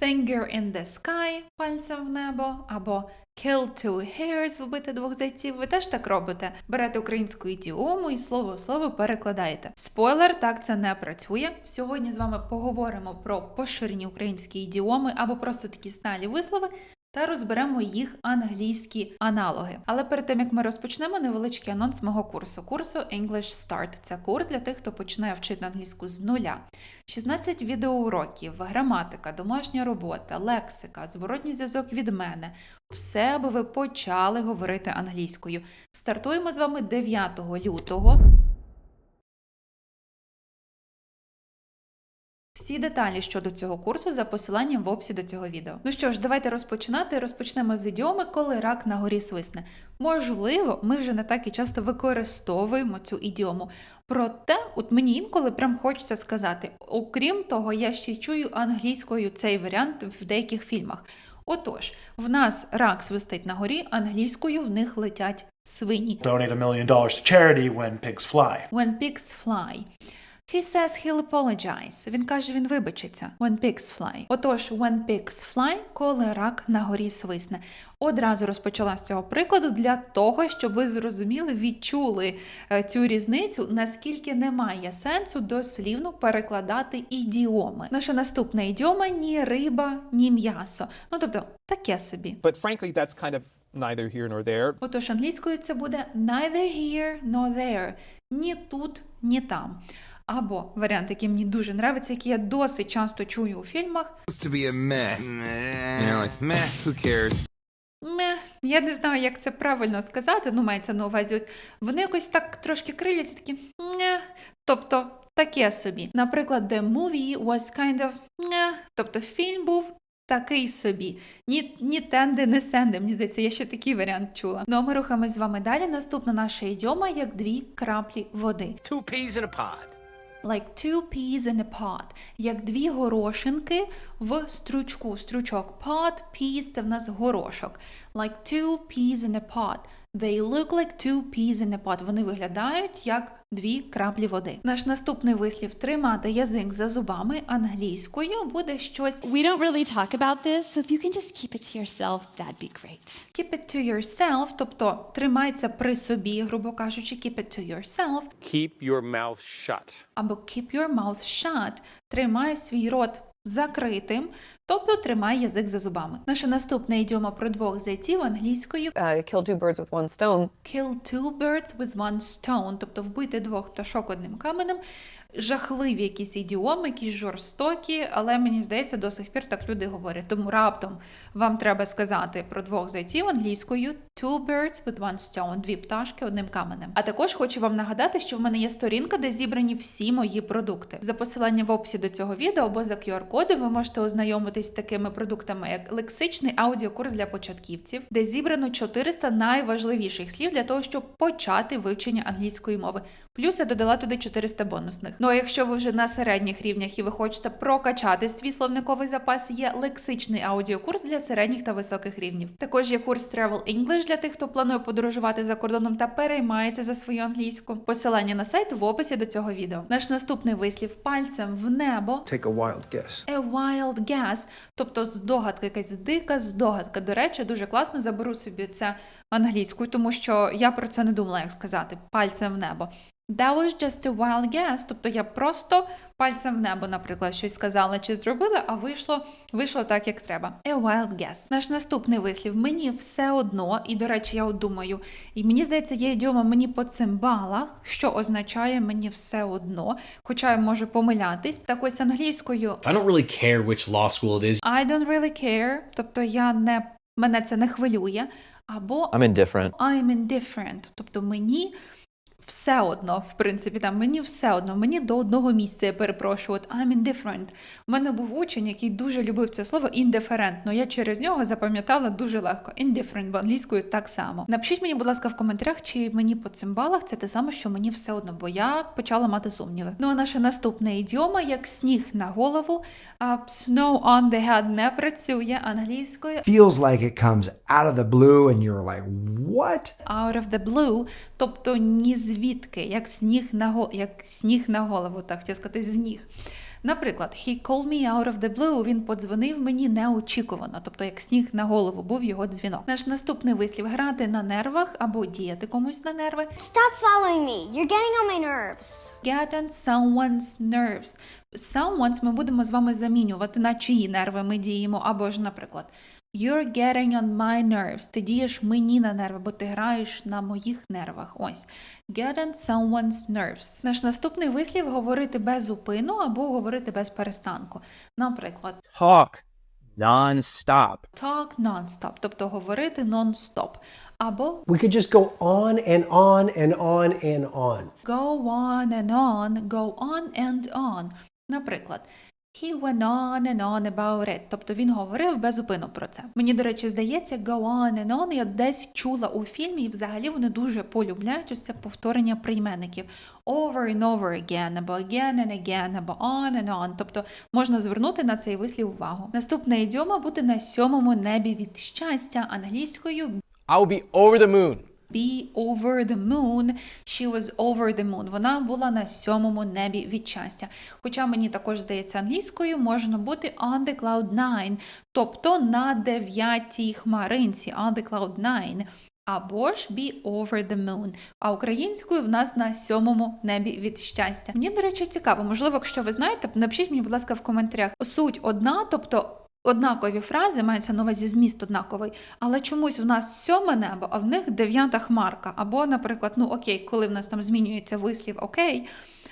finger in the sky пальцем в небо, або kill two hairs вбити двох зайців. Ви теж так робите. Берете українську ідіому і слово в слово перекладаєте. Спойлер, так це не працює. Сьогодні з вами поговоримо про поширені українські ідіоми або просто такі сталі вислови. Та розберемо їх англійські аналоги. Але перед тим як ми розпочнемо, невеличкий анонс мого курсу. Курсу English Start. Це курс для тих, хто починає вчити англійську з нуля. 16 відеоуроків, граматика, домашня робота, лексика, зворотній зв'язок від мене. Все, аби ви почали говорити англійською. Стартуємо з вами 9 лютого. Всі деталі щодо цього курсу за посиланням в описі до цього відео. Ну що ж, давайте розпочинати. Розпочнемо з ідіоми, коли рак на горі свисне. Можливо, ми вже не так і часто використовуємо цю ідіому. Проте, от мені інколи прям хочеться сказати: окрім того, я ще чую англійською цей варіант в деяких фільмах. Отож, в нас рак свистить на горі, англійською в них летять свині. donate a million dollars to charity when pigs fly. When pigs fly. He says he'll apologize. Він каже, він вибачиться. When pigs fly. Отож, when pigs fly, коли рак на горі свисне. Одразу розпочала з цього прикладу для того, щоб ви зрозуміли, відчули е, цю різницю, наскільки немає сенсу дослівно перекладати ідіоми. Наша наступна ідіома ні риба, ні м'ясо. Ну тобто таке собі. But frankly, that's kind of neither here nor there. Отож, англійською це буде neither here nor there. Ні тут, ні там. Або варіант, який мені дуже нравиться, який я досить часто чую у фільмах. supposed to be a meh. You know, like meh, who cares? Ме, я не знаю, як це правильно сказати, ну мається на увазі. От Вони якось так трошки криляться, такі не. Тобто таке собі. Наприклад, the movie was kind of не. Тобто фільм був такий собі. Ні, ні тенди, ні сенди. Мені здається, я ще такий варіант чула. Ну а ми рухаємось з вами далі. Наступна наша ідіома як дві краплі води. Two peas in a pod. Like two peas in a pot. Як дві горошинки в стручку. Стручок pot, peas – це в нас горошок. Like two peas in a pot. They look like two peas in a pot. Вони виглядають як дві краплі води. Наш наступний вислів тримати язик за зубами англійською буде щось We don't really talk about this, so if you can just keep it to yourself, that'd be great. keep it to yourself, тобто тримається при собі, грубо кажучи, keep it to yourself. Keep your mouth shut. або keep your mouth shut, тримай свій рот закритим, тобто тримай язик за зубами. Наша наступна ідіома про двох зайців англійською uh, kill two birds with one stone. kill two birds with one stone, тобто вбити двох пташок одним каменем. Жахливі якісь ідіоми, якісь жорстокі, але мені здається, до сих пір так люди говорять. Тому раптом вам треба сказати про двох зайців англійською two birds with one stone, дві пташки одним каменем. А також хочу вам нагадати, що в мене є сторінка, де зібрані всі мої продукти. За посиланням в описі до цього відео або за QR-коди ви можете ознайомитись з такими продуктами, як лексичний аудіокурс для початківців, де зібрано 400 найважливіших слів для того, щоб почати вивчення англійської мови. Плюс я додала туди 400 бонусних. Ну а якщо ви вже на середніх рівнях і ви хочете прокачати свій словниковий запас, є лексичний аудіокурс для середніх та високих рівнів. Також є курс Travel English для тих, хто планує подорожувати за кордоном та переймається за свою англійську. Посилання на сайт в описі до цього відео. Наш наступний вислів пальцем в небо. Take a wild guess. A wild guess, тобто здогадка, якась дика здогадка. До речі, дуже класно заберу собі це англійською, тому що я про це не думала, як сказати. Пальцем в небо. That was just a wild guess, тобто я просто пальцем в небо, наприклад, щось сказала чи зробила, а вийшло, вийшло так, як треба. A wild guess. Наш наступний вислів мені все одно, і до речі, я от думаю, і мені здається, є ідіома мені по цимбалах, що означає мені все одно, хоча я можу помилятись. Так ось англійською I don't really care which law school it is. I don't really care, тобто я не мене це не хвилює, або I'm indifferent. I'm indifferent, тобто мені все одно, в принципі, там мені все одно, мені до одного місця я перепрошую. От I'm indifferent. У мене був учень, який дуже любив це слово індиферентно. Я через нього запам'ятала дуже легко. Indifferent, бо англійською так само. Напишіть мені, будь ласка, в коментарях, чи мені по цим балах це те саме, що мені все одно, бо я почала мати сумніви. Ну а наша наступна ідіома, як сніг на голову, а snow on the head не працює англійською. Feels like it comes out of the blue and you're like, what? out of the blue, тобто ні звідки, як сніг на як сніг на голову, так хотіла сказати, з ніг. Наприклад, he called me out of the blue, він подзвонив мені неочікувано, тобто як сніг на голову був його дзвінок. Наш наступний вислів грати на нервах або діяти комусь на нерви. Stop following me. You're getting on my nerves. Get on someone's nerves. Someone's ми будемо з вами замінювати на чиї нерви ми діємо, або ж, наприклад, You're getting on my nerves. Ти дієш мені на нерви, бо ти граєш на моїх нервах. Ось. Get on someone's nerves. Наш наступний вислів говорити без зупину або говорити без перестанку. Наприклад, Talk non-stop. talk non-stop, тобто говорити non-stop. Або We could just go on and on and on and on. go on and on, go on and on. Наприклад, he went on and on about it. Тобто він говорив безупину про це. Мені, до речі, здається, go on and on я десь чула у фільмі, і взагалі вони дуже полюбляють ось це повторення прийменників. Over and over again, або again and again, або on and on. Тобто можна звернути на цей вислів увагу. Наступна ідіома бути на сьомому небі від щастя англійською I'll be over the moon. Be over the moon. She was over the moon. Вона була на сьомому небі від щастя. Хоча мені також здається англійською можна бути on the cloud nine, тобто на дев'ятій хмаринці, on the cloud nine. Або ж be over the moon. А українською в нас на сьомому небі від щастя. Мені, до речі, цікаво. Можливо, якщо ви знаєте, напишіть мені, будь ласка, в коментарях. Суть одна, тобто однакові фрази, мається на увазі зміст однаковий, але чомусь в нас сьоме небо, а в них дев'ята хмарка. Або, наприклад, ну окей, коли в нас там змінюється вислів, окей.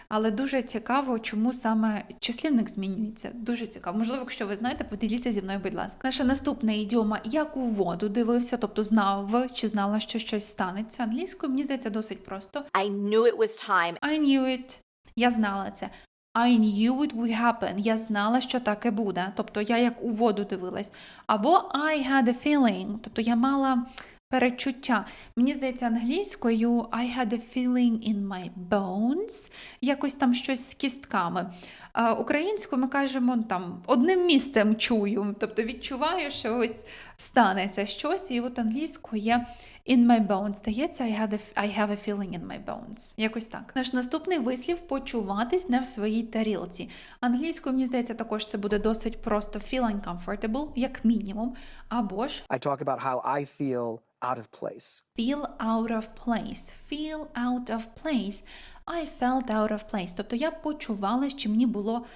Але дуже цікаво, чому саме числівник змінюється. Дуже цікаво. Можливо, якщо ви знаєте, поділіться зі мною, будь ласка. Наша наступна ідіома як у воду дивився, тобто знав чи знала, що щось станеться. Англійською мені здається досить просто. I knew it was time. I knew it. Я знала це. I knew it would happen. Я знала, що таке буде. Тобто я як у воду дивилась. Або I had a feeling. Тобто я мала перечуття. Мені здається, англійською I had a feeling in my bones. Якось там щось з кістками. А українською ми кажемо там одним місцем чую. Тобто відчуваю, що ось станеться щось. І от англійською є In my bones. Здається, I, had a, I have a feeling in my bones. Якось так. Наш наступний вислів почуватись не в своїй тарілці. Англійською, мені здається, також це буде досить просто feel uncomfortable, як мінімум. Або ж I talk about how I feel out of place. feel out of place. Feel out of place. I felt out of place. Тобто я почувалась, чи мені було.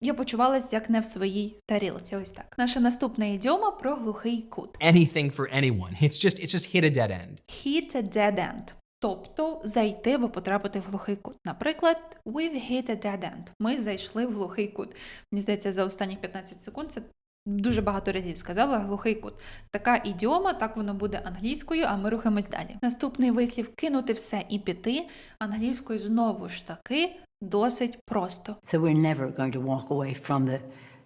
Я почувалась як не в своїй тарілці. Ось так. Наша наступна ідіома про глухий кут. Anything for anyone. It's just it's just hit a dead end. Hit a dead end. Тобто зайти або потрапити в глухий кут. Наприклад, we've hit a dead end. Ми зайшли в глухий кут. Мені здається, за останні 15 секунд це дуже багато разів сказала глухий кут. Така ідіома, так воно буде англійською, а ми рухаємось далі. Наступний вислів кинути все і піти. Англійською знову ж таки досить просто. So we're never going to walk away from the,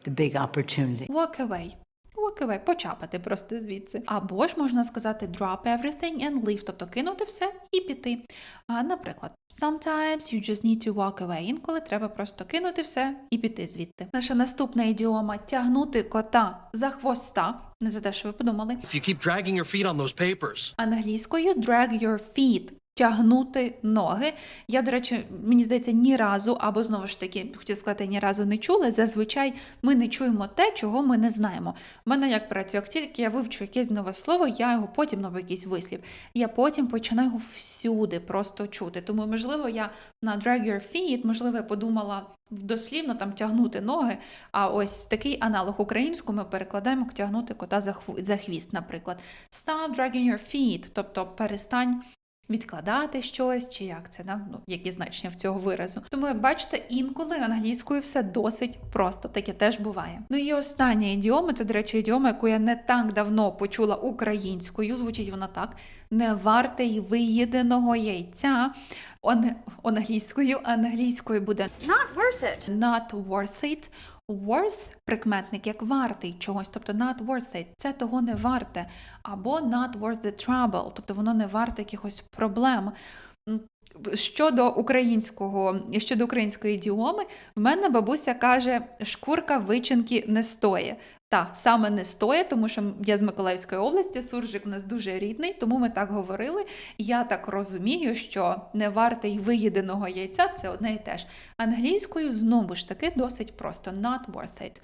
the big opportunity. Walk away. Walk почапати просто звідси. Або ж можна сказати drop everything and leave, тобто кинути все і піти. А, наприклад, sometimes you just need to walk away. Інколи треба просто кинути все і піти звідти. Наша наступна ідіома тягнути кота за хвоста. Не за те, що ви подумали. If you keep dragging your feet on those papers. Англійською drag your feet. Тягнути ноги. Я, до речі, мені здається, ні разу, або знову ж таки, хотів сказати, ні разу не чула. Зазвичай ми не чуємо те, чого ми не знаємо. У мене як працює, як тільки я вивчу якесь нове слово, я його потім новий якийсь вислів. Я потім починаю його всюди просто чути. Тому, можливо, я на drag your feet, можливо, я подумала дослівно там тягнути ноги. А ось такий аналог українську ми перекладаємо тягнути кота за хвіст, наприклад. Stop dragging your feet, тобто перестань відкладати щось, чи як це, да? ну, які значення в цього виразу. Тому, як бачите, інколи англійською все досить просто, таке теж буває. Ну і остання ідіома, це, до речі, ідіома, яку я не так давно почула українською, звучить вона так: не варте й виїденого яйця. Он, англійською, англійською буде Not worth it. not worth it. Worth – прикметник як вартий чогось, тобто not worth it – це того не варте, або not worth the trouble, тобто воно не варте якихось проблем. Щодо українського, щодо української ідіоми, в мене бабуся каже, шкурка вичинки не стоє. Та саме не стоїть, тому що я з Миколаївської області, суржик у нас дуже рідний, тому ми так говорили. Я так розумію, що не варте й виїденого яйця це одне і те ж. Англійською знову ж таки досить просто not worth it.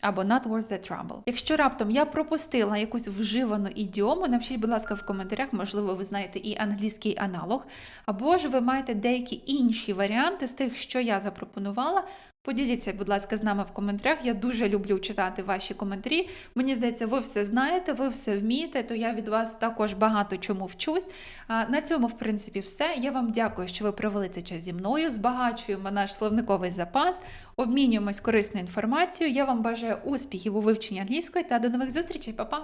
Або not worth the trouble. Якщо раптом я пропустила якусь вживану ідіому, напишіть, будь ласка, в коментарях, можливо, ви знаєте і англійський аналог, або ж ви маєте деякі інші варіанти з тих, що я запропонувала. Поділіться, будь ласка, з нами в коментарях. Я дуже люблю читати ваші коментарі. Мені здається, ви все знаєте, ви все вмієте, то я від вас також багато чому вчусь. На цьому, в принципі, все. Я вам дякую, що ви провели цей час зі мною. Збагачуємо наш словниковий запас, обмінюємось корисною інформацією. Я вам бажаю успіхів у вивченні англійської та до нових зустрічей, Па-па!